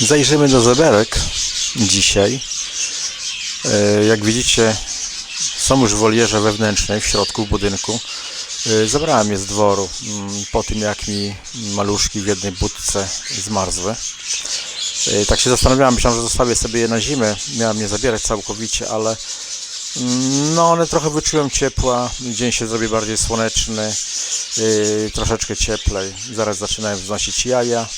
Zajrzymy do zeberek dzisiaj. E, Jak widzicie, są już wolierze wewnętrznej w środku budynku. E, Zabrałem je z dworu mm, po tym, jak mi maluszki w jednej budce zmarzły. E, Tak się zastanawiałem, myślałem, że zostawię sobie je na zimę. Miałem je zabierać całkowicie, ale mm, no one trochę wyczułem ciepła. Dzień się zrobi bardziej słoneczny, troszeczkę cieplej. Zaraz zaczynają wznosić jaja.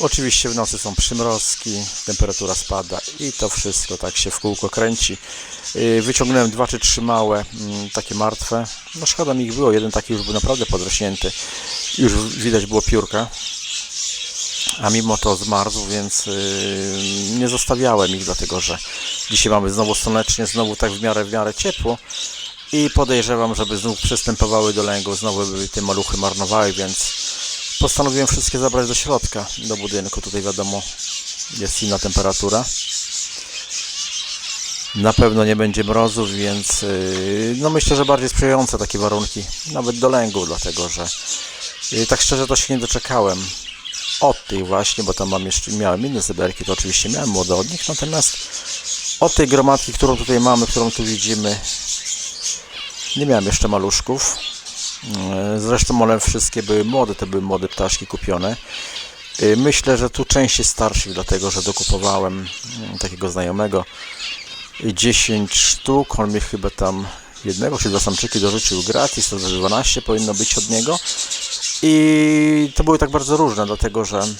Oczywiście w nocy są przymrozki, temperatura spada i to wszystko tak się w kółko kręci. Yy, Wyciągnąłem dwa czy trzy małe, mm, takie martwe. No szkoda mi ich było, jeden taki już był naprawdę podrośnięty. Już widać było piórka. A mimo to zmarzł, więc yy, nie zostawiałem ich, dlatego że dzisiaj mamy znowu słonecznie, znowu tak w miarę, w miarę ciepło. I podejrzewam, żeby znów przystępowały do lęgu, znowu by te maluchy marnowały, więc postanowiłem wszystkie zabrać do środka, do budynku. Tutaj wiadomo, jest inna temperatura. Na pewno nie będzie mrozów, więc yy, no myślę, że bardziej sprzyjające takie warunki, nawet do lęgu, dlatego że yy, tak szczerze to się nie doczekałem od tej właśnie, bo tam mam jeszcze, miałem inne zeberki, to oczywiście miałem młode od nich, natomiast od tej gromadki, którą tutaj mamy, którą tu widzimy, nie miałem jeszcze maluszków. E, Zresztą one wszystkie były młode, to były młode ptaszki kupione. E, Myślę, że tu część jest starszych, dlatego że dokupowałem mm, takiego znajomego 10 sztuk. On mi chyba tam jednego czy dwa samczyki dorzucił gratis, to za 12 powinno być od niego. I to były tak bardzo różne, dlatego że mm,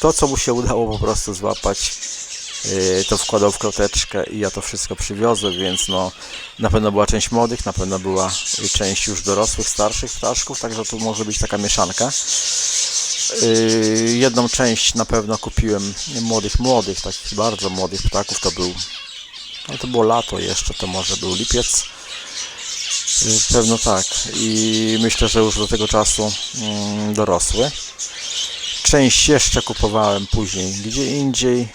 to, co mu się udało po prostu złapać, to wkładał w kroteczkę i ja to wszystko przywiozłem, więc no na pewno była część młodych, na pewno była y, część już dorosłych, starszych ptaszków, także tu może być taka mieszanka. Yy, Jedną część na pewno kupiłem młodych, młodych, takich bardzo młodych ptaków, to był, no to było lato jeszcze, to może był lipiec. Yy, Pewno tak i myślę, że już do tego czasu mm, dorosły. Część jeszcze kupowałem później gdzie indziej.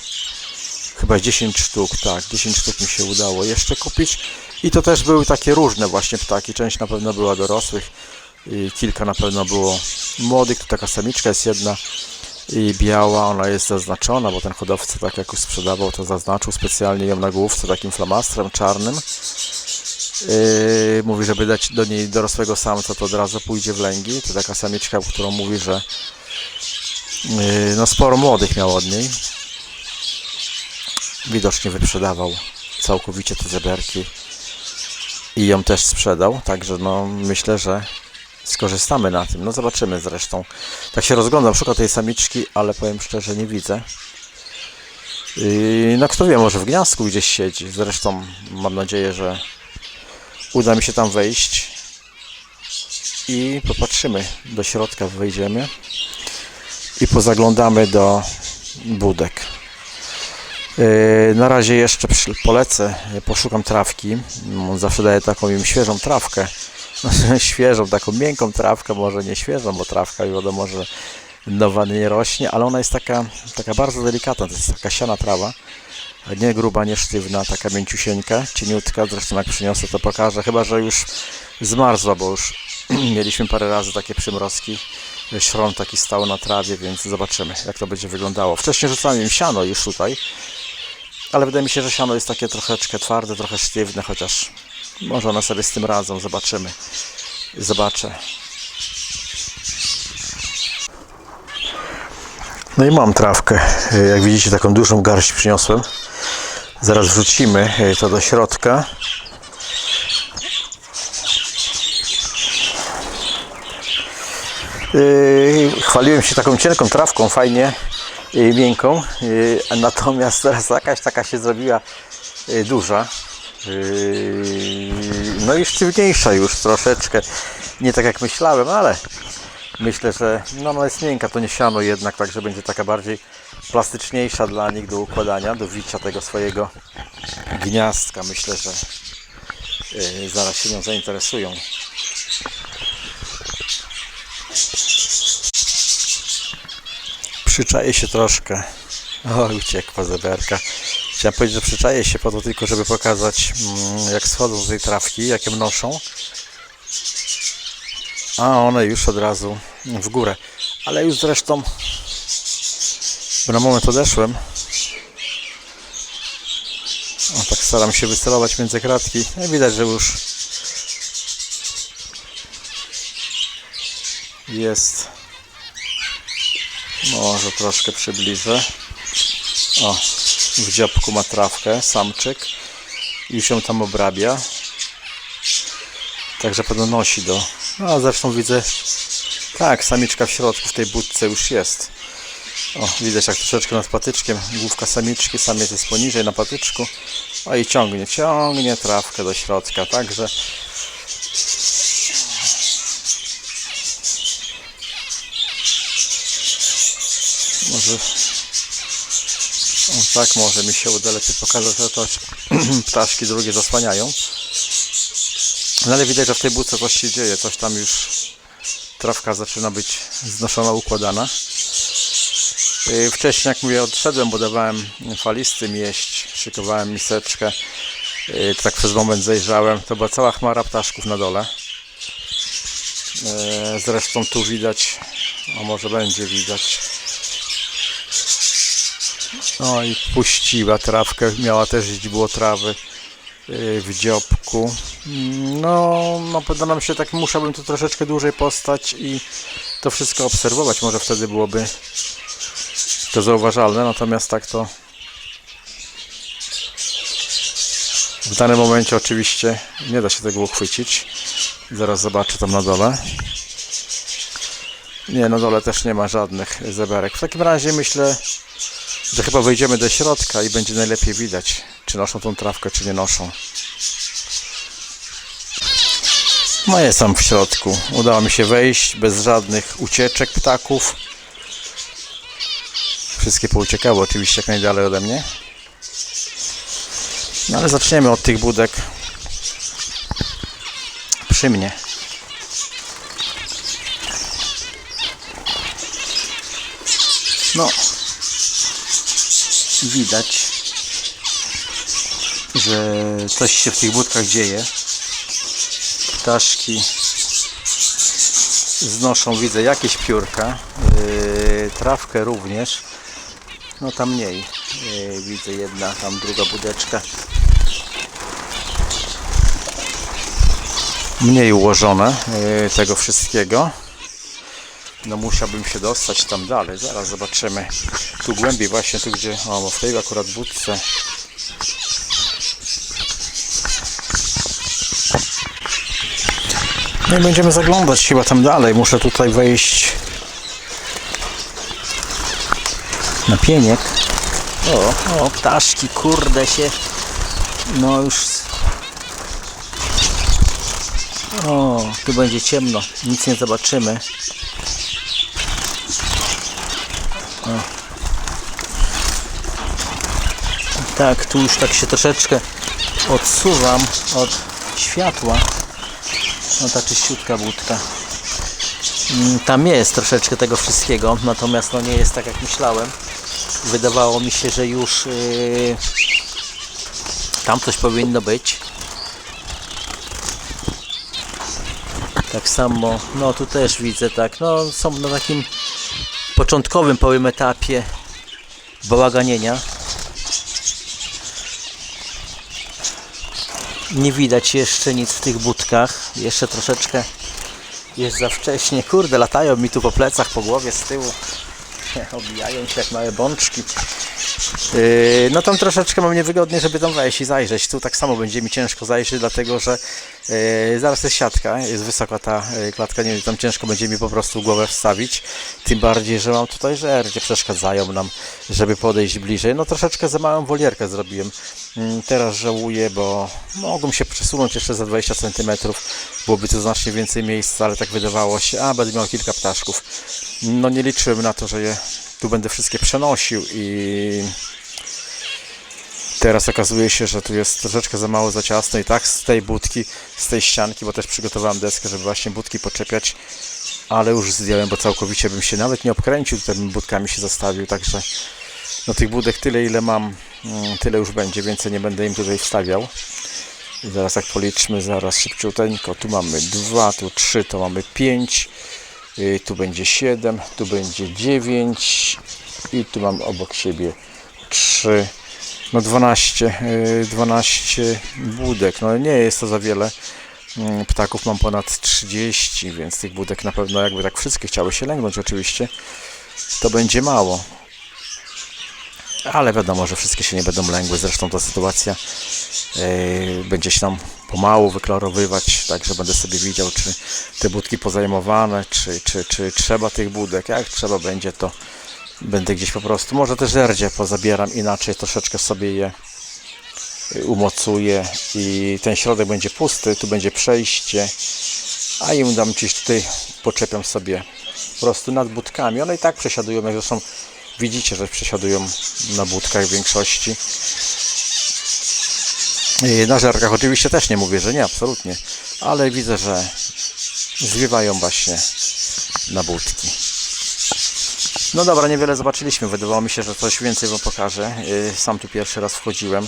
Chyba 10 sztuk, tak, 10 sztuk mi się udało jeszcze kupić. I to też były takie różne właśnie ptaki. Część na pewno była dorosłych, kilka na pewno było młodych. Tu taka samiczka jest jedna i biała, ona jest zaznaczona, bo ten hodowca tak jak już sprzedawał, to zaznaczył specjalnie ją na główce takim flamastrem czarnym. Yy, mówi, żeby dać do niej dorosłego samca, to od razu pójdzie w lęgi. To taka samiczka, którą mówi, że yy, no sporo młodych miał od niej. Widocznie wyprzedawał całkowicie te zeberki i ją też sprzedał, także no myślę, że skorzystamy na tym. No zobaczymy zresztą. Tak się rozglądam, szukam tej samiczki, ale powiem szczerze, nie widzę. Yy, no kto wie, może w gniazdku gdzieś siedzi. Zresztą mam nadzieję, że uda mi się tam wejść i popatrzymy do środka, wejdziemy i pozaglądamy do budek. Yy, Na razie jeszcze polecę, yy, poszukam trawki. On zawsze daje taką im świeżą trawkę. Znaczy, świeżą, taką miękką trawkę, może nie świeżą, bo trawka wiadomo, że nowa nie rośnie, ale ona jest taka, taka bardzo delikatna, to jest taka siana trawa. Nie gruba, nie sztywna, taka mięciusieńka, cieniutka. Zresztą jak przyniosę to pokażę, chyba że już zmarzła, bo już mieliśmy parę razy takie przymrozki. Szron taki stał na trawie, więc zobaczymy jak to będzie wyglądało. Wcześniej rzucałem im siano już tutaj, ale wydaje mi się, że siano jest takie troszeczkę twarde, trochę sztywne, chociaż może one sobie z tym radzą, zobaczymy. Zobaczę. No i mam trawkę. Jak widzicie, taką dużą garść przyniosłem. Zaraz wrzucimy to do środka. Yy, Chwaliłem się taką cienką trawką, fajnie miękką, yy, a natomiast teraz jakaś taka się zrobiła yy, duża. No i sztywniejsza już troszeczkę. Nie tak jak myślałem, ale myślę, że no, ona jest miękka, to nie siano jednak, także będzie taka bardziej plastyczniejsza dla nich do układania, do wicia tego swojego gniazdka. Myślę, że zaraz się nią zainteresują. Przyczaje się troszkę. O, uciekła zeberka. Chciałem powiedzieć, że przyczaje się po to tylko, żeby pokazać mm, jak schodzą z tej trawki, jakie noszą. A one już od razu w górę. Ale już zresztą na moment odeszłem. O, tak staram się wycelować między kratki. I widać, że już jest. Może troszkę przybliżę. O, w dziobku ma trawkę, samczyk. Już ją tam obrabia. Także pewno nosi do. No, a zresztą widzę. Tak, samiczka w środku w tej budce już jest. O, widać jak troszeczkę nad patyczkiem. Główka samiczki, samiec jest poniżej na patyczku. O i ciągnie, ciągnie trawkę do środka. Także może o, tak może mi się uda lepiej pokazać, że to ptaszki drugie zasłaniają. No ale widać, że w tej budce coś się dzieje, coś tam już trawka zaczyna być znoszona, układana. Yy, Wcześniej, jak mówię, odszedłem, bo dawałem falistym jeść, szykowałem miseczkę. Yy, Tak przez moment zajrzałem, to była cała chmara ptaszków na dole. Yy, Zresztą tu widać, a może będzie widać. No i puściła trawkę, miała też źdźbło trawy yy, w dziobku. No, na pewno nam się tak, musiałbym tu troszeczkę dłużej postać i to wszystko obserwować. Może wtedy byłoby to zauważalne, natomiast tak to w danym momencie oczywiście nie da się tego uchwycić. Zaraz zobaczę tam na dole. Nie, na dole też nie ma żadnych zeberek. W takim razie myślę, że chyba wejdziemy do środka i będzie najlepiej widać, czy noszą tą trawkę, czy nie noszą. No jestem w środku. Udało mi się wejść bez żadnych ucieczek ptaków. Wszystkie pouciekały oczywiście jak najdalej ode mnie. No ale zaczniemy od tych budek przy mnie. No, widać, że coś się w tych budkach dzieje. Ptaszki znoszą, widzę, jakieś piórka, yy, trawkę również. No tam mniej. Yy, widzę jedna, tam druga budeczka. Mniej ułożone yy, tego wszystkiego. No musiałbym się dostać tam dalej. Zaraz zobaczymy. Tu głębiej właśnie, tu gdzie, o w tej akurat budce. No i będziemy zaglądać chyba tam dalej. Muszę tutaj wejść na pieniek. O, o, ptaszki, kurde się. No już. O, tu będzie ciemno. Nic nie zobaczymy. Tak, tu już tak się troszeczkę odsuwam od światła. No ta czyściutka budka. Mm, Tam jest troszeczkę tego wszystkiego, natomiast no nie jest tak jak myślałem. Wydawało mi się, że już yy, tam coś powinno być. Tak samo, no tu też widzę tak, no są na takim początkowym powiem etapie bałaganienia. Nie widać jeszcze nic w tych budkach. Jeszcze troszeczkę jest za wcześnie. Kurde, latają mi tu po plecach, po głowie, z tyłu. Obijają się jak małe bączki. Yy, no tam troszeczkę mam niewygodnie, żeby tam wejść i zajrzeć. Tu tak samo będzie mi ciężko zajrzeć, dlatego że zaraz jest siatka, jest wysoka ta yy, klatka, nie wiem, tam ciężko będzie mi po prostu głowę wstawić. Tym bardziej, że mam tutaj żerdzie, przeszkadzają nam, żeby podejść bliżej. No troszeczkę za małą wolierkę zrobiłem. Yy, teraz żałuję, bo mogłem się przesunąć jeszcze za 20 cm. Byłoby tu znacznie więcej miejsca, ale tak wydawało się, a będę miał kilka ptaszków. No nie liczyłem na to, że je tu będę wszystkie przenosił i teraz okazuje się, że tu jest troszeczkę za mało za ciasno i tak z tej budki, z tej ścianki, bo też przygotowałem deskę, żeby właśnie budki poczepiać, ale już zdjąłem, bo całkowicie bym się nawet nie obkręcił, tutaj bym budkami się zostawił, także no tych budek tyle ile mam, mm, tyle już będzie, więcej nie będę im tutaj wstawiał. I zaraz jak policzmy, zaraz szybciuteńko, tu mamy dwa, tu trzy, to mamy pięć, y, tu będzie 7, tu będzie 9, i tu mam obok siebie trzy, no 12, yy, 12 budek. No nie jest to za wiele. Mm, Ptaków mam ponad 30, więc tych budek na pewno jakby tak wszystkie chciały się lęgnąć oczywiście, to będzie mało. Ale wiadomo, że wszystkie się nie będą lęgły. Zresztą ta sytuacja yy, będzie się tam pomału wyklarowywać, także będę sobie widział, czy te budki pozajmowane, czy, czy, czy trzeba tych budek. Jak trzeba będzie, to będę gdzieś po prostu, może też rdzie pozabieram inaczej, troszeczkę sobie je y, umocuję i ten środek będzie pusty, tu będzie przejście, a im dam gdzieś tutaj, poczepiam sobie po prostu nad budkami. One i tak przesiadują, jak zresztą widzicie, że przesiadują na budkach w większości. Na żerkach oczywiście też nie mówię, że nie, absolutnie, ale widzę, że zwiewają właśnie na budki. No dobra, niewiele zobaczyliśmy. Wydawało mi się, że coś więcej Wam pokażę. Yy, Sam tu pierwszy raz wchodziłem.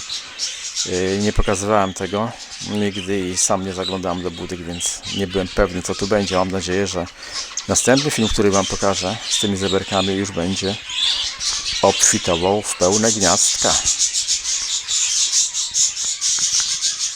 Yy, Nie pokazywałem tego nigdy i sam nie zaglądałem do budek, więc nie byłem pewny, co tu będzie. Mam nadzieję, że następny film, który Wam pokażę z tymi zeberkami, już będzie obfitował w pełne gniazdka.